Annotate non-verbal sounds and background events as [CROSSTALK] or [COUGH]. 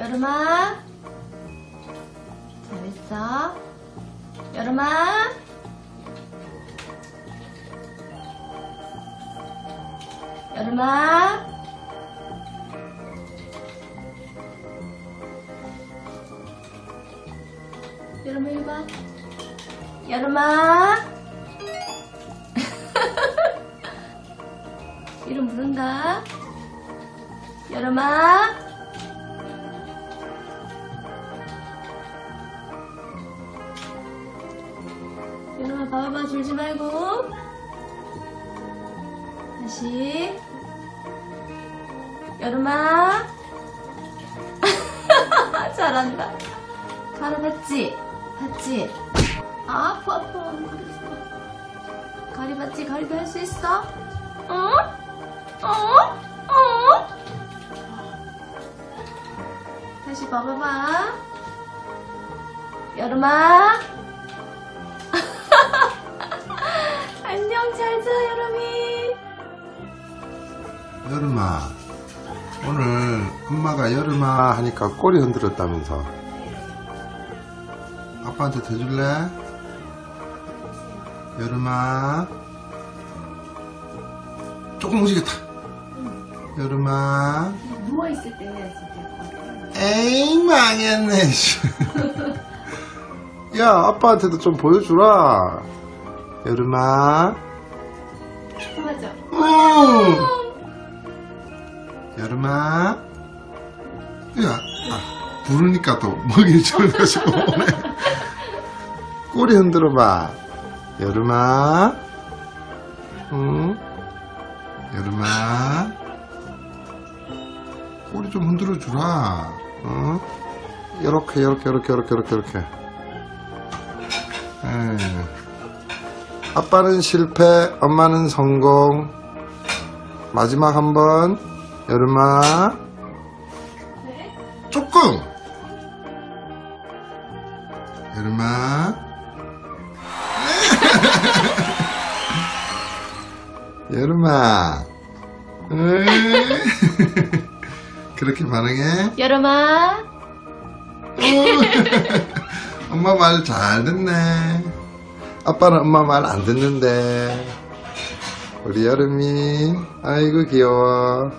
여름아. 잘했어. 여름아. 여름아. 여름아 이리 봐. 여름아. [LAUGHS] 이름 부른다. 여름아. 봐봐 줄지 말고. 다시. 여름아. [LAUGHS] 잘한다. 가루 봤지? 아, 아파, 아파. 모르겠어. 가리 봤지? 가리도 할수 있어? 어? 어? 어? 다시 봐봐봐. 여름아. 여름아, 오늘 엄마가 여름아 하니까 꼬리 흔들었다면서. 아빠한테 더 줄래? 여름아. 조금 움직였다. 여름아. 누워있을 때 해야지. 에이, 망했네, 씨. [LAUGHS] 야, 아빠한테도 좀 보여주라. 여름아. 맞아. 음. 여름아. 야, 아, 부르니까 또 먹이 줄가지고 오네. 꼬리 흔들어봐. 여름아. 응? 여름아. 꼬리 좀 흔들어 주라. 응? 요렇게, 요렇게, 요렇게, 요렇게, 요렇게, 요렇게. 아빠는 실패, 엄마는 성공. 마지막 한 번, 여름아. 네? 조금! 여름아. [LAUGHS] 여름아. [LAUGHS] 그렇게 반응해? 여름아. [LAUGHS] 엄마 말 잘 듣네. 아빠는 엄마 말 안 듣는데. 우리 여름이, 아이고 귀여워.